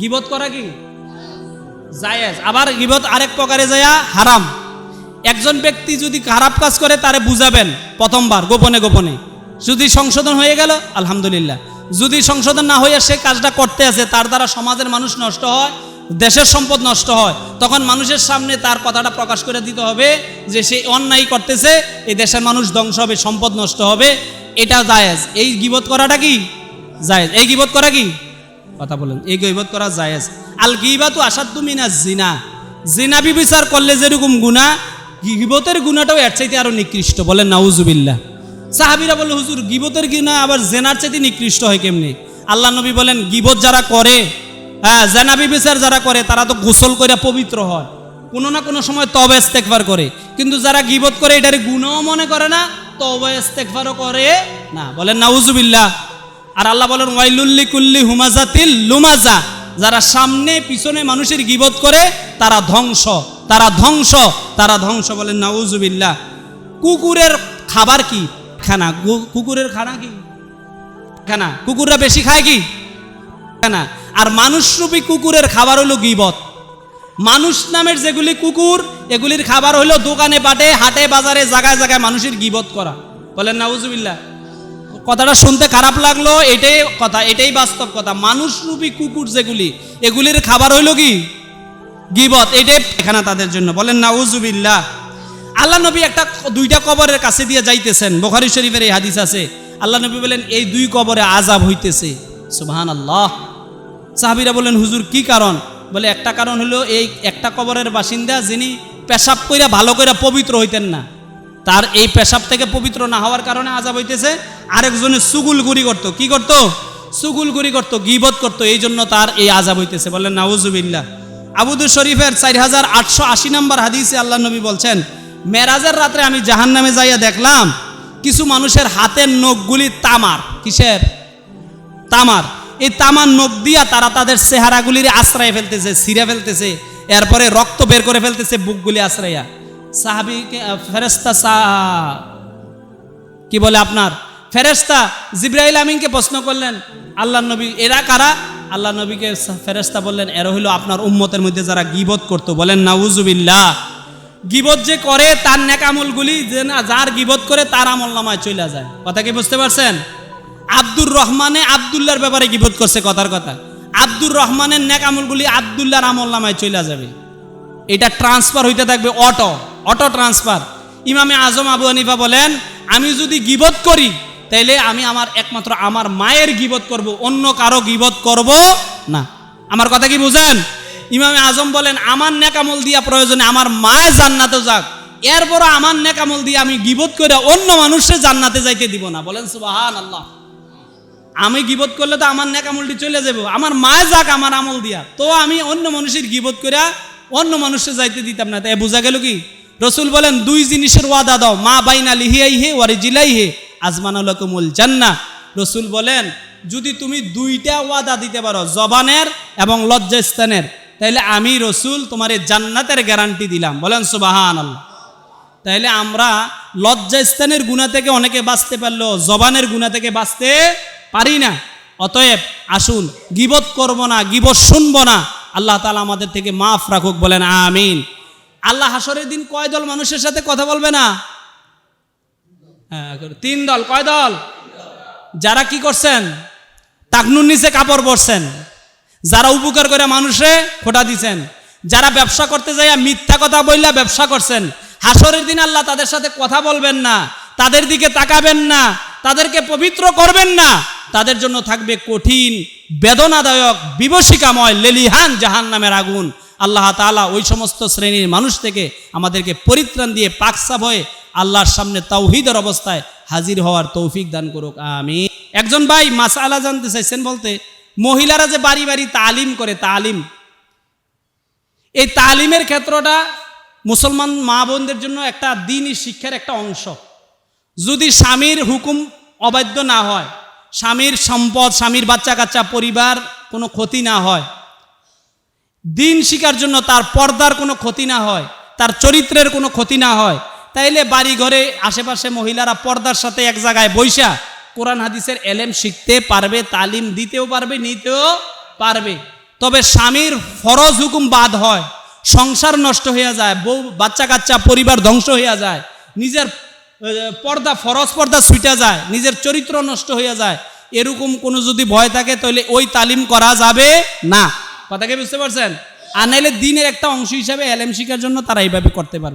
গিবত করা কি? জায়েজ। আবার গিবত আরেক প্রকারে যায়া হারাম। একজন ব্যক্তি যদি খারাপ কাজ করে, তারে বুঝাবেন প্রথমবার, গোপনে গোপনে। যদি সংশোধন হয়ে গেল, আলহামদুলিল্লাহ। যদি সংশোধন না হয়ে সে কাজটা করতে আছে তার দ্বারা সমাজের মানুষ নষ্ট হয়, দেশের সম্পদ নষ্ট হয়, তখন মানুষের সামনে তার কথাটা প্রকাশ করে দিতে হবে যে সে অন্যায় করতেছে, এই দেশের মানুষ ধ্বংস হবে, সম্পদ নষ্ট হবে, এটা জায়েজ। এই গিবত করাটা কি? জায়েজ। এই গিবত করা কি? কথা বলেন। এই গিবত করা জায়েজ। আল গিবাতু আসাদ্দু মিনা জিনা। জিনা বিবিচার করলে যেরকম গুণা গিবতের গুণাটাও এর চাইতে আরও নিকৃষ্ট। বলেন, নাউজুবিল্লাহ। সাহাবিরা বলে হুজুর, গিবতের গুণা আবার জেনার চাইতে নিকৃষ্ট হয় কেমনি? আল্লাহ নবী বলেন, গিবত যারা করে হ্যাঁ জেনা বিবিচার যারা করে, তারা তো গোসল করে পবিত্র হয়। কোনো না কোনো সময় তবে ইস্তেকবার করে। কিন্তু যারা গিবত করে, এটার গুণও মনে করে না তবে ইস্তেকবারও করে না। বলেন, নাউজুবিল্লাহ। আর আল্লাহ বলেন, ওয়াইলুল্লি কুল্লি হুমাজাতিল লুমাজা। যারা সামনে পিছনে মানুষের গিবত করে, তারা ধ্বংস তারা ধ্বংস তারা ধ্বংস বলেন নাউজুবিল্লাহ কুকুরের খাবার কি? খানা। কুকুরের খানা কি? খানা। কুকুররা বেশি খায় কি? খানা। আর মানুষরূপী কুকুরের খাবার হলো গিবত। মানুষ নামের যেগুলি কুকুর, এগুলির খাবার হলো দোকানে পাটে হাটে, বাজারে জায়গায় জায়গায় মানুষের গিবত করা। বলেন নাউজুবিল্লাহ কথাটা শুনতে খারাপ লাগল, এটাই কথা, এটাই বাস্তব কথা। মানুষরূপী কুকুর যেগুলি, এগুলির খাবার হইল কি? গিবত, এটাই এখানে তাদের জন্য। বলেন না উজুবিল্লাহ আল্লাহ নবী একটা দুইটা কবরের কাছে দিয়ে যাইতেছেন। বোখারি শরীফের এই হাদিস আছে। আল্লাহ নবী বলেন, এই দুই কবরে আজাব হইতেছে। সুবহান আল্লাহ সাহাবিরা বলেন হুজুর, কি কারণ? বলে, একটা কারণ হলো এই একটা কবরের বাসিন্দা যিনি পেশাব কইরা ভালো কইরা পবিত্র হইতেন না। তার এই পেশাব থেকে পবিত্র না হওয়ার কারণে আজাব হইতেছে। আরেকজনে সুগুলগুড়ি করতো। কি করতো? সুগুলগুড়ি করতো, গিবত করতো এই জন্য তার এই আজাব হইতেছে। বললেন নাউজুবিল্লাহ। আবুদুর শরীফের চার হাজার আটশো আশি নম্বর হাদিসে আল্লাহ নবী বলছেন, মেরাজের রাত্রে আমি জাহান নামে যাইয়া দেখলাম, কিছু মানুষের হাতের নখগুলি তামার। কিসের? তামার। এই তামার নখ দিয়া তারা তাদের চেহারাগুলির আশ্রয় ফেলতেছে, ছিঁড়ে ফেলতেছে, এরপরে রক্ত বের করে ফেলতেছে, বুকগুলি আশ্রয়া। সাহাবিকে ফেরেস্তা সা কি বলে আপনার? ফেরেস্তা জিব্রাইল আমিনকে প্রশ্ন করলেন, আল্লাহ নবী এরা কারা? আল্লাহ নবীকে ফেরেস্তা বললেন, এরা হইল আপনার উম্মতের মধ্যে যারা গিবত করতো। বলেন, নাউজুবিল্লাহ। গিবত যে করে তার নেকামলগুলি যে না, যার গিবত করে তার আমল নামায় চলে যায়। কথা কি বুঝতে পারছেন? আব্দুর রহমানে আবদুল্লার ব্যাপারে গিবত করছে কথার কথা। আব্দুর রহমানের নেকামলগুলি আবদুল্লাহর আমল নামায় চলে যাবে। এটা ট্রান্সফার হইতে থাকবে অটো অটো ট্রান্সফার। ইমামে আজম আবু হানিফা বলেন, আমি যদি গিবত করি তাইলে আমি আমার একমাত্র আমার মায়ের গিবত করব, অন্য কারও গিবত করব না। আমার কথা কি বুঝেন? ইমামে আজম বলেন, আমার নেকামল দিয়া প্রয়োজনে আমার মায়ে জান্নাতে যাক। এরপর আমার নেকামল দিয়ে আমি গিবত করে অন্য মানুষের জান্নাতে যাইতে দিব না। বলেন সুবাহান আল্লাহ আমি গিবত করলে তো আমার নেকামলটি চলে যাব আমার মা যাক, আমার আমল দিয়া। তো আমি অন্য মানুষের গিবত করে অন্য মানুষের যাইতে দিতাম না। তাই বোঝা গেল কি? রসুল বলেন, দুই জিনিসের ওয়াদা দাও, মা বাইনা লিহিয়াই হে ওয়ারি জিলাই হে আজমানুল জান্না রসুল বলেন, যদি তুমি দুইটা ওয়াদা দিতে পারো, জবানের এবং লজ্জাস্থানের, তাইলে আমি রসুল তোমার এই জান্নাতের গ্যারান্টি দিলাম। বলেন সুবাহান আল্লাহ তাইলে আমরা লজ্জাস্থানের গুণা থেকে অনেকে বাঁচতে পারল জবানের গুণা থেকে বাঁচতে পারি না। অতএব আসুন, গিবত করব না, গিবত শুনব না। আল্লাহ তালা আমাদের থেকে মাফ রাখুক, বলেন, আমিন। আল্লাহ হাসরের দিন কয় দল মানুষের সাথে কথা বলবে না? তিন দল, কয় দল? যারা কি করছেন? টাকনুর নিচে কাপড় পরছেন। যারা উপকার করে মানুষে খোটা দিছেন। যারা ব্যবসা করতে যাইয়া মিথ্যা কথা বললা ব্যবসা করছেন। হাসরের দিন আল্লাহ তাদের সাথে কথা বলবেন না। তাদের দিকে তাকাবেন না। তাদেরকে পবিত্র করবেন না। তাদের জন্য থাকবে কঠিন, বেদনাদায়ক, বিভীষিকাময়, লেলিহান জাহান নামের আগুন। আল্লাহ তাআলা ওই সমস্ত শ্রেণির মানুষ থেকে আমাদেরকে পরিত্রাণ দিয়ে পাকসাব হয়ে আল্লাহর সামনে তাওহিদের অবস্থায় হাজির হওয়ার তৌফিক দান করুক আমি একজন ভাই মাসালা জানতে চাইছেন বলতে, মহিলারা যে বাড়ি বাড়ি তালিম করে, তালিম। এই তালিমের ক্ষেত্রটা মুসলমান মা বোনদের জন্য একটা দিনই শিক্ষার একটা অংশ। যদি স্বামীর হুকুম অবাধ্য না হয়, স্বামীর সম্পদ, স্বামীর বাচ্চা কাচ্চা পরিবার কোনো ক্ষতি না হয়, দিন শিকার জন্য তার পর্দার কোনো ক্ষতি না হয়, তার চরিত্রের কোনো ক্ষতি না হয় তাইলে বাড়ি ঘরে আশেপাশে মহিলারা পর্দার সাথে এক জায়গায় বৈশা কোরআন হাদিসের এলেম শিখতে পারবে, তালিম দিতেও পারবে, নিতেও পারবে। তবে স্বামীর ফরজ হুকুম বাদ হয়, সংসার নষ্ট হয়ে যায়, বউ, বাচ্চা কাচ্চা, পরিবার ধ্বংস হইয়া যায়, নিজের পর্দা, ফরজ পর্দা ছুটা যায়, নিজের চরিত্র নষ্ট হইয়া যায়, এরকম কোনো যদি ভয় থাকে তাহলে ওই তালিম করা যাবে না। কথাকে বুঝতে পারছেন? আর দিনের একটা অংশ হিসাবে এলএম শিখার জন্য তারা এইভাবে করতে পারবে।